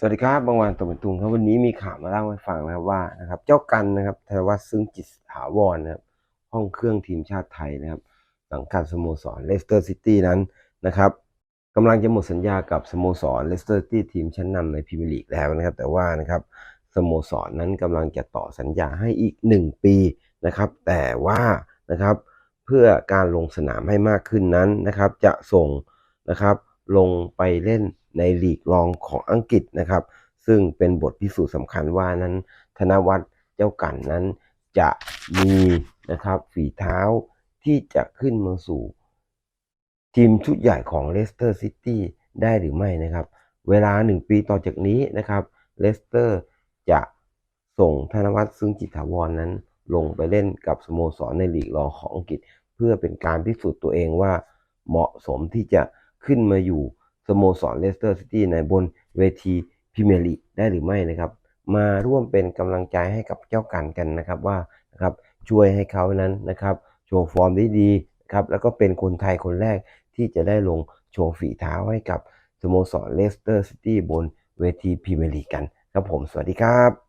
สวัสดีครับบางวันตวเป็นตุงครับวันนี้มีข่าวมาเล่าให้ฟังนะครับว่านะครับเจ้ากันนะครับธนวัฒน์ซึ่งจิตถาวรนะครับห้องเครื่องทีมชาติไทยนะครับสังกัดสโมสรเลสเตอร์ซิตี้นั้นนะครับกำลังจะหมดสัญญากับสโมสรเลสเตอร์ซิตี้ทีมชั้นนำในพรีเมียร์ลีกแล้วนะครับ แต่ว่านะครับสโมสรนั้นกำลังจะต่อสัญญาให้อีก 1 ปีนะครับ แต่ว่านะครับเพื่อการลงสนามให้มากขึ้นนั้นนะครับ จะส่งนะครับลงไปเล่น ในลีกรองของอังกฤษนะครับ ซึ่งเป็นบทพิสูจน์สำคัญว่านั้น ธนวัฒน์เจ้ากันนั้นจะมีนะครับฝีเท้าที่จะขึ้นมาสู่ ทีมชุดใหญ่ของเลสเตอร์ซิตี้ได้หรือไม่นะครับ เวลา 1 ปีต่อจากนี้นะครับเลสเตอร์จะส่งธนวัฒน์ซึ่งจิตถาวรนั้นลงไปเล่นกับสโมสรในลีกรองของอังกฤษ เพื่อเป็นการพิสูจน์ตัวเองว่าเหมาะสมที่จะขึ้นมาอยู่ สโมสรเลสเตอร์ซิตี้ในบนเวทีพรีเมียร์ลีกได้หรือไม่นะครับ มาร่วมเป็นกำลังใจให้กับเจ้ากันกันนะครับว่านะครับช่วยให้เขานั้นนะครับโชว์ฟอร์มได้ดีครับแล้วก็เป็นคนไทยคนแรกที่จะได้ลงโชว์ฝีเท้าให้กับสโมสรเลสเตอร์ซิตี้บนเวทีพรีเมียร์ลีกกันครับผมสวัสดีครับ